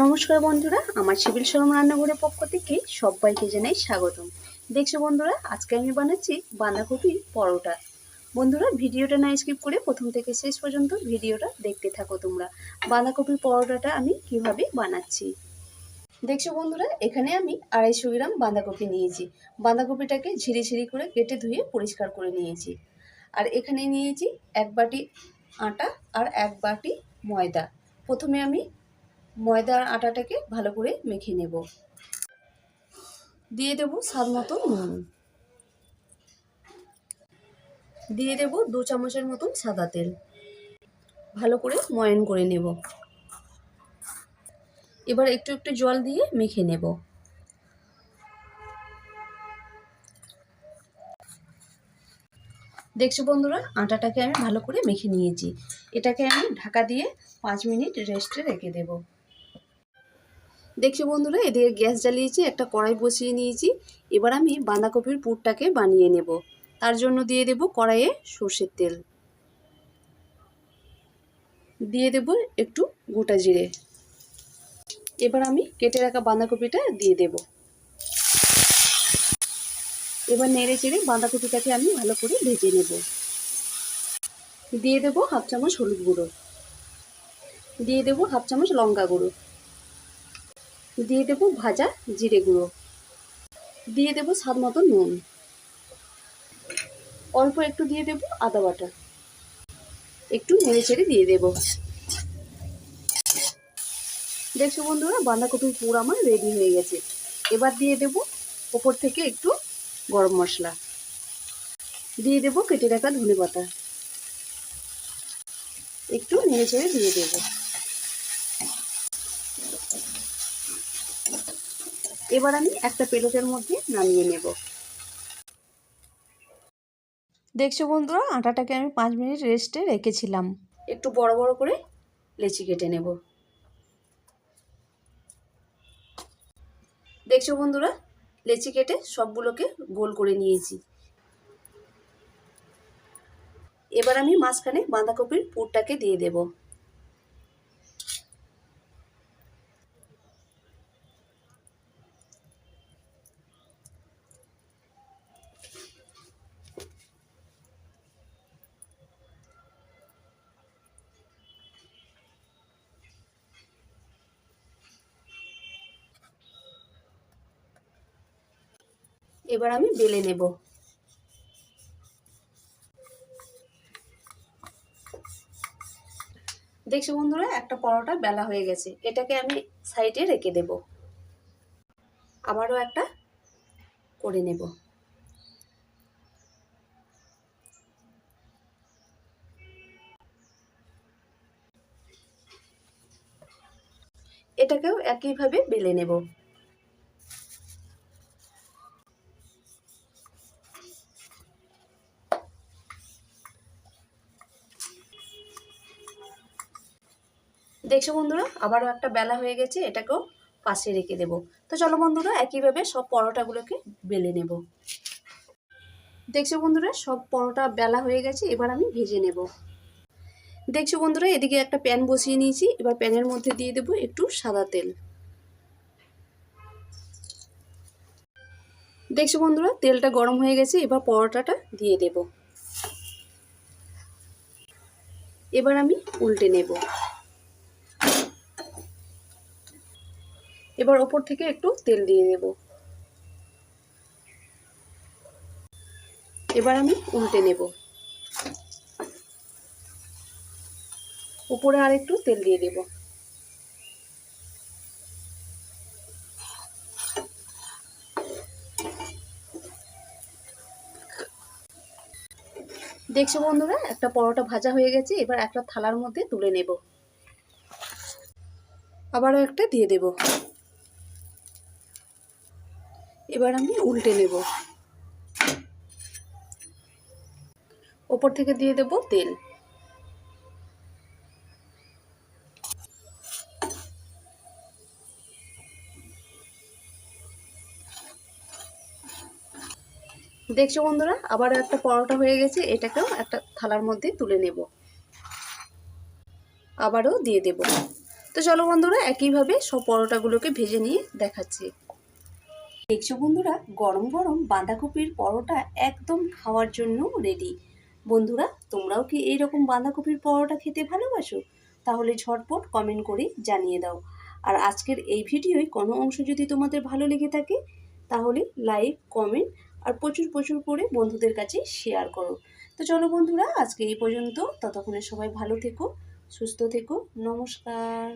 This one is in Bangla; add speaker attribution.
Speaker 1: নমস্কার বন্ধুরা, আমার সিভিল শরম রান্নাঘরের পক্ষ থেকে সবাইকে জানাই স্বাগতম। দেখছ বন্ধুরা, আজকে আমি বানাচ্ছি বাঁধাকপির পরোটা। বন্ধুরা, ভিডিওটা না স্কিপ করে প্রথম থেকে শেষ পর্যন্ত ভিডিওটা দেখতে থাকো তোমরা। বাঁধাকপির পরোটাটা আমি কীভাবে বানাচ্ছি? দেখছ বন্ধুরা, এখানে আমি আড়াইশো গ্রাম বাঁধাকপি নিয়েছি। বাঁধাকপিটাকে ঝিরি ঝিরি করে কেটে ধুয়ে পরিষ্কার করে নিয়েছি। আর এখানে নিয়েছি এক বাটি আটা আর এক বাটি ময়দা। প্রথমে আমি ময়দার আটাটাকে ভালো করে মেখে নেব। দিয়ে দেব স্বাদ মতো নুন। দিয়ে দেব দু চামচের মতন সাদা তেল। ভালো করে ময়ন করে নেব। এবার একটু একটু জল দিয়ে মেখে নেব। দেখছ বন্ধুরা, আটাটাকে আমি ভালো করে মেখে নিয়েছি। এটাকে আমি ঢাকা দিয়ে পাঁচ মিনিট রেস্টে রেখে দেব। দেখছ বন্ধুরা, এদিকে গ্যাস জ্বালিয়েছি, একটা কড়াই বসিয়ে নিয়েছি। এবার আমি বাঁধাকপির পুরটাকে বানিয়ে নেব। তার জন্য দিয়ে দেব কড়াইয়ে সর্ষের তেল। দিয়ে দেব একটু গোটা জিরে। এবার আমি কেটে রাখা বাঁধাকপিটা দিয়ে দেব। এবার নেড়ে চেড়ে বাঁধাকপিটাকে আমি ভালো করে ভেজে নেব। দিয়ে দেব হাফ চামচ হলুদ গুঁড়ো। দিয়ে দেব হাফ চামচ লঙ্কা গুঁড়ো। দিয়ে দেব ভাজা জিরে গুঁড়ো। দিয়ে দেব স্বাদ মতো নুন। অল্প একটু দিয়ে দেব আদা বাটা। একটু নেড়ে চেড়ে দিয়ে দেব। দেখছ বন্ধুরা, বাঁধাকপির পুর আমার রেডি হয়ে গেছে। এবার দিয়ে দেব ওপর থেকে একটু গরম মশলা। দিয়ে দেব কেটে রাখা ধনে পাতা। একটু নেড়ে চেড়ে দিয়ে দেব। এবার আমি একটা প্লেটের মধ্যে নামিয়ে নেব। দেখছ বন্ধুরা আটাটাকে আমি পাঁচ মিনিট রেস্টে রেখেছিলাম। একটু বড় বড় করে লেচি কেটে নেব। দেখছ বন্ধুরা লেচি কেটে সবগুলোকে গোল করে নিয়েছি। এবার আমি মাঝখানে বাঁধাকপির পুরটাকে দিয়ে দেব। এবার আমি বেলে নেব। দেখছ বন্ধুরা, একটা পরোটা বেলা হয়ে গেছে। এটাকে আমি সাইডে রেখে দেব। আবারও একটা করে নেব। এটাকেও একইভাবে বেলে নেব। দেখছ বন্ধুরা? আবারও একটা বেলা হয়ে গেছে, এটাকেও পাশে রেখে দেব। তো চলো বন্ধুরা, একইভাবে সব পরোটাগুলোকে বেলে নেব। দেখছ বন্ধুরা, সব পরোটা বেলা হয়ে গেছে, এবার আমি ভেজে নেব। দেখছ বন্ধুরা, এদিকে একটা প্যান বসিয়ে নিয়েছি, এবার প্যানের মধ্যে দিয়ে দেব একটু সাদা তেল। দেখছ বন্ধুরা, তেলটা গরম হয়ে গেছে, এবার পরোটাটা দিয়ে দেব। এবার আমি উল্টে নেব। এবার ওপর থেকে একটু তেল দিয়ে দেব। এবার আমি উল্টে নেব। উপরে আর একটু তেল দিয়ে দেব। দেখছ বন্ধুরা, একটা পরোটা ভাজা হয়ে গেছে, এবার একটা থালার মধ্যে তুলে নেব। আবারও একটা দিয়ে দেব। এবার আমি উল্টে নেব। ওপর থেকে দিয়ে দেব তেল। দেখছ বন্ধুরা, আবার একটা পরোটা হয়ে গেছে, এটাকেও একটা থালার মধ্যে তুলে নেব। আবারও দিয়ে দেব। তো চলো বন্ধুরা, একইভাবে সব পরোটাগুলোকে ভেজে নিয়ে দেখাচ্ছি। দেখছ বন্ধুরা, গরম গরম বাঁধাকপির পরোটা একদম খাওয়ার জন্য রেডি বন্ধুরা, তোমরাও কি এইরকম বাঁধাকপির পরোটা খেতে ভালোবাসো? তাহলে ঝটপট কমেন্ট করে জানিয়ে দাও। আর আজকের এই ভিডিওয় কোনো অংশ যদি তোমাদের ভালো লেগে থাকে, তাহলে লাইক কমেন্ট আর প্রচুর প্রচুর করে বন্ধুদের কাছে শেয়ার করো। তো চলো বন্ধুরা, আজকে এই পর্যন্ত। ততক্ষণে সবাই ভালো থেকো, সুস্থ থেকো। নমস্কার।